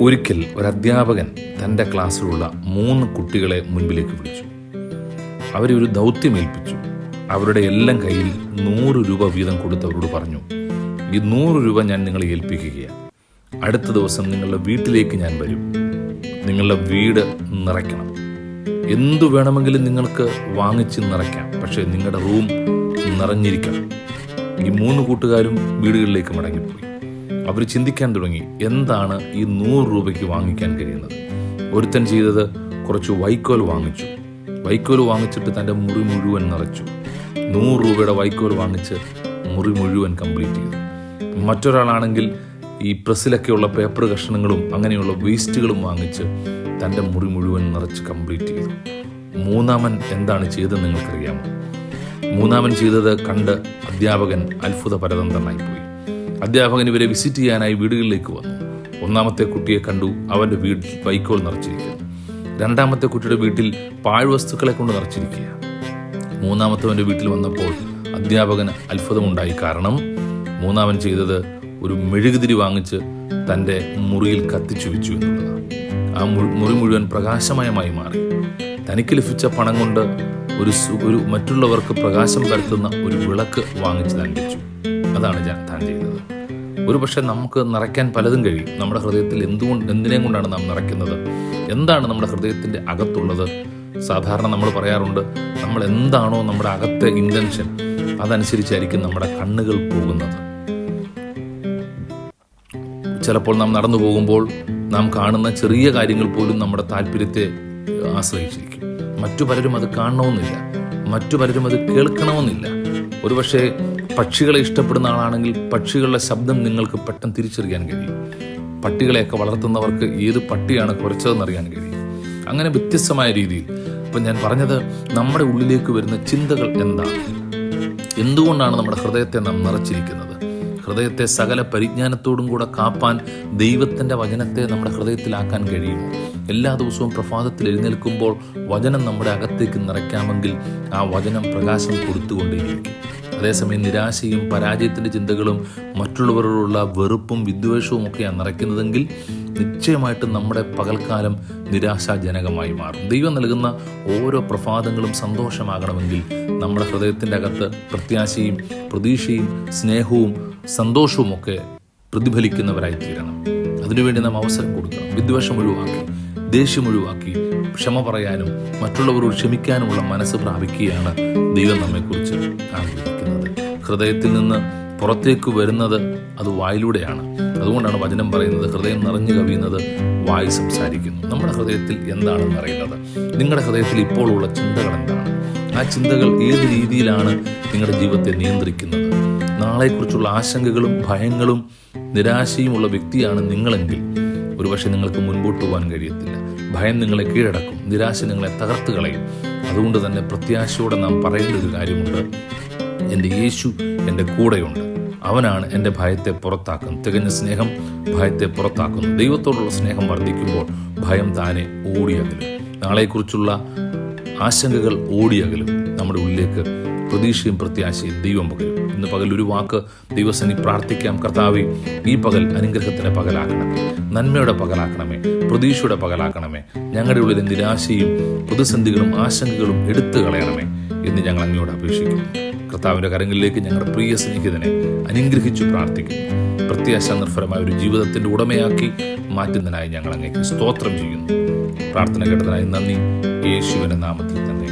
ഒരിക്കൽ ഒരു അധ്യാപകൻ തന്റെ ക്ലാസ്സിലുള്ള മൂന്ന് കുട്ടികളെ മുൻപിലേക്ക് വിളിച്ചു. അവരെ ഒരു ദൗത്യം ഏൽപ്പിച്ചു അവരുടെ എല്ലാം കയ്യിൽ നൂറ് രൂപ വീതം കൊടുത്ത് അവരോട് പറഞ്ഞു ഈ നൂറ് രൂപ ഞാൻ നിങ്ങളെ ഏൽപ്പിക്കുകയാണ്. അടുത്ത ദിവസം നിങ്ങളുടെ വീട്ടിലേക്ക് ഞാൻ വരും. നിങ്ങളുടെ വീട് നിറയ്ക്കണം. എന്തു വേണമെങ്കിലും നിങ്ങൾക്ക് വാങ്ങിച്ച് നിറയ്ക്കാം പക്ഷേ നിങ്ങളുടെ റൂം നിറഞ്ഞിരിക്കണം. ഈ മൂന്ന് കൂട്ടുകാരും വീടുകളിലേക്ക് മടങ്ങിപ്പോയി. അവർ ചിന്തിക്കാൻ തുടങ്ങി എന്താണ് ഈ നൂറ് രൂപയ്ക്ക് വാങ്ങിക്കാൻ കഴിയുന്നത്? ഒരുത്തൻ ചെയ്തത് കുറച്ച് വൈക്കോൽ വാങ്ങിച്ചു. വൈക്കോൽ വാങ്ങിച്ചിട്ട് തന്റെ മുറി മുഴുവൻ നിറച്ചു. നൂറ് രൂപയുടെ വൈക്കോൽ വാങ്ങിച്ച് മുറി മുഴുവൻ കംപ്ലീറ്റ് ചെയ്തു. മറ്റൊരാളാണെങ്കിൽ ഈ പ്രസ്സിലൊക്കെയുള്ള പേപ്പർ കഷ്ണങ്ങളും അങ്ങനെയുള്ള വേസ്റ്റുകളും വാങ്ങിച്ച് തന്റെ മുറി മുഴുവൻ നിറച്ച് കംപ്ലീറ്റ് ചെയ്തു. മൂന്നാമൻ എന്താണ് ചെയ്തതെന്ന് നിങ്ങൾക്കറിയാമോ? മൂന്നാമൻ ചെയ്തത് കണ്ട് അധ്യാപകൻ അത്ഭുത പരതന്ത്രനായിപ്പോയി അധ്യാപകൻ ഇവരെ വിസിറ്റ് ചെയ്യാനായി വീടുകളിലേക്ക് വന്നു. ഒന്നാമത്തെ കുട്ടിയെ കണ്ടു. അവന്റെ വീട്ടിൽ വൈക്കോൾ നിറച്ചിരിക്കുന്നു. രണ്ടാമത്തെ കുട്ടിയുടെ വീട്ടിൽ പാഴ്വസ്തുക്കളെ കൊണ്ട് നിറച്ചിരിക്കുക മൂന്നാമത്തവന്റെ വീട്ടിൽ വന്നപ്പോൾ അധ്യാപകന് അത്ഭുതമുണ്ടായി. കാരണം മൂന്നാമൻ ചെയ്തത് ഒരു മെഴുകുതിരി വാങ്ങിച്ച് തന്റെ മുറിയിൽ കത്തിച്ചു വെച്ചു എന്നുള്ളതാണ്. ആ മുറി മുഴുവൻ പ്രകാശമയമായി മാറി. തനിക്ക് ലഭിച്ച പണം കൊണ്ട് ഒരു ഒരു മറ്റുള്ളവർക്ക് പ്രകാശം പരത്തുന്ന ഒരു വിളക്ക് വാങ്ങിച്ച് താൻ വെച്ചു. അതാണ് ഞാൻ താൻ ചെയ്തത്. ഒരു പക്ഷേ നമുക്ക് നിറയ്ക്കാൻ പലതും കഴിയും. നമ്മുടെ ഹൃദയത്തിൽ എന്തുകൊണ്ട് എന്തിനെ കൊണ്ടാണ് നാം നിറയ്ക്കുന്നത്? എന്താണ് നമ്മുടെ ഹൃദയത്തിന്റെ അകത്തുള്ളത്? സാധാരണ നമ്മൾ പറയാറുണ്ട് നമ്മൾ എന്താണോ നമ്മുടെ അകത്തെ ഇന്റൻഷൻ അതനുസരിച്ചായിരിക്കും നമ്മുടെ കണ്ണുകൾ പോകുന്നത്. ചിലപ്പോൾ നാം നടന്നു പോകുമ്പോൾ നാം കാണുന്ന ചെറിയ കാര്യങ്ങൾ പോലും നമ്മുടെ താല്പര്യത്തെ ആശ്രയിച്ചിരിക്കും. മറ്റു പലരും അത് കാണണമെന്നില്ല. മറ്റു പലരും അത് കേൾക്കണമെന്നില്ല. ഒരുപക്ഷെ പക്ഷികളെ ഇഷ്ടപ്പെടുന്ന ആളാണെങ്കിൽ പക്ഷികളുടെ ശബ്ദം നിങ്ങൾക്ക് പെട്ടെന്ന് തിരിച്ചറിയാൻ കഴിയും. പട്ടികളെയൊക്കെ വളർത്തുന്നവർക്ക് ഏത് പട്ടിയാണ് കുറച്ചതെന്ന് അറിയാൻ കഴിയും. അങ്ങനെ വ്യത്യസ്തമായ രീതിയിൽ. ഇപ്പം ഞാൻ പറഞ്ഞത് നമ്മുടെ ഉള്ളിലേക്ക് വരുന്ന ചിന്തകൾ എന്താണ് എന്തുകൊണ്ടാണ് നമ്മുടെ ഹൃദയത്തെ നാം നിറച്ചിരിക്കുന്നത്? ഹൃദയത്തെ സകല പരിജ്ഞാനത്തോടും കൂടെ കാപ്പാൻ ദൈവത്തിന്റെ വചനത്തെ നമ്മുടെ ഹൃദയത്തിലാക്കാൻ കഴിയുമോ? എല്ലാ ദിവസവും പ്രഭാതത്തിൽ എഴുന്നേൽക്കുമ്പോൾ വചനം നമ്മുടെ അകത്തേക്ക് നിറയ്ക്കാമെങ്കിൽ ആ വചനം പ്രകാശം കൊടുത്തുകൊണ്ടേയിരിക്കും. അതേസമയം നിരാശയും പരാജയത്തിന്റെ ചിന്തകളും മറ്റുള്ളവരോടുള്ള വെറുപ്പും വിദ്വേഷവും ഒക്കെയാണ് നിറയ്ക്കുന്നതെങ്കിൽ നിശ്ചയമായിട്ടും നമ്മുടെ പകൽക്കാലം നിരാശാജനകമായി മാറും. ദൈവം നൽകുന്ന ഓരോ പ്രഭാതങ്ങളും സന്തോഷമാകണമെങ്കിൽ നമ്മുടെ ഹൃദയത്തിന്റെ അകത്ത് പ്രത്യാശയും പ്രതീക്ഷയും സ്നേഹവും സന്തോഷവും ഒക്കെ പ്രതിഫലിക്കുന്നവരായി തീരണം അതിനുവേണ്ടി നാം അവസരം കൊടുക്കണം. വിദ്വേഷം ഒഴിവാക്കി ദേഷ്യം ഒഴിവാക്കി ക്ഷമ പറയാനും മറ്റുള്ളവരോട് ക്ഷമിക്കാനുമുള്ള മനസ്സ് പ്രാപിക്കുകയാണ് ദൈവം നമ്മെക്കുറിച്ച് ആഗ്രഹിക്കുന്നത് ഹൃദയത്തിൽ നിന്ന് പുറത്തേക്ക് വരുന്നത് അത് വായിലൂടെയാണ്. അതുകൊണ്ടാണ് വചനം പറയുന്നത് ഹൃദയം നിറഞ്ഞു കവിയുന്നത് വായി സംസാരിക്കുന്നു. നമ്മുടെ ഹൃദയത്തിൽ എന്താണെന്ന് അറിയുന്നത് നിങ്ങളുടെ ഹൃദയത്തിൽ ഇപ്പോഴുള്ള ചിന്തകൾ എന്താണ്? ആ ചിന്തകൾ ഏത് രീതിയിലാണ് നിങ്ങളുടെ ജീവിതത്തെ നിയന്ത്രിക്കുന്നത്? നാളെക്കുറിച്ചുള്ള ആശങ്കകളും ഭയങ്ങളും നിരാശയുമുള്ള വ്യക്തിയാണ് നിങ്ങളെങ്കിൽ ഒരുപക്ഷെ നിങ്ങൾക്ക് മുൻപോട്ട് പോകാൻ കഴിയത്തില്ല. ഭയം നിങ്ങളെ കീഴടക്കും നിരാശ നിങ്ങളെ തകർത്ത് കളയും. അതുകൊണ്ട് തന്നെ പ്രത്യാശയോടെ നാം പറയേണ്ട ഒരു കാര്യമുണ്ട്. എന്റെ യേശു എന്റെ കൂടെയുണ്ട്. അവനാണ് എന്റെ ഭയത്തെ പുറത്താക്കുന്നത് തികഞ്ഞ സ്നേഹം ഭയത്തെ പുറത്താക്കുന്നു. ദൈവത്തോടുള്ള സ്നേഹം വർദ്ധിക്കുമ്പോൾ ഭയം താനെ ഓടിയകലും. നാളെക്കുറിച്ചുള്ള ആശങ്കകൾ ഓടിയകലും. നമ്മുടെ ഉള്ളിലേക്ക് പ്രതീക്ഷയും പ്രത്യാശയും ദൈവം പകരും. ഇന്ന് പകൽ ഒരു വാക്ക് ദിവസനി പ്രാർത്ഥിക്കാം. കർത്താവെ ഈ പകൽ അനുഗ്രഹത്തിന് പകലാക്കണമേ. നന്മയുടെ പകലാക്കണമേ. പ്രതീക്ഷയുടെ പകലാക്കണമേ. ഞങ്ങളുടെ ഉള്ളിലെ നിരാശയും പ്രതിസന്ധികളും ആശങ്കകളും എടുത്തു കളയണമേ എന്ന് ഞങ്ങൾ അങ്ങയോട് അപേക്ഷിക്കുന്നു. കർത്താവിന്റെ കരങ്ങളിലേക്ക് ഞങ്ങളുടെ പ്രിയ സ്നേഹിതനെ അനുഗ്രഹിച്ചു പ്രാർത്ഥിക്കുന്നു. പ്രത്യാശ നിർഭരമായ ഒരു ജീവിതത്തിന്റെ ഉടമയാക്കി മാറ്റുന്നതിനായി ഞങ്ങൾ അങ്ങേക്ക് സ്തോത്രം ചെയ്യുന്നു. പ്രാർത്ഥന കേട്ടതിനായി നന്ദി. യേശുവിന്റെ നാമത്തിൽ തന്നെ.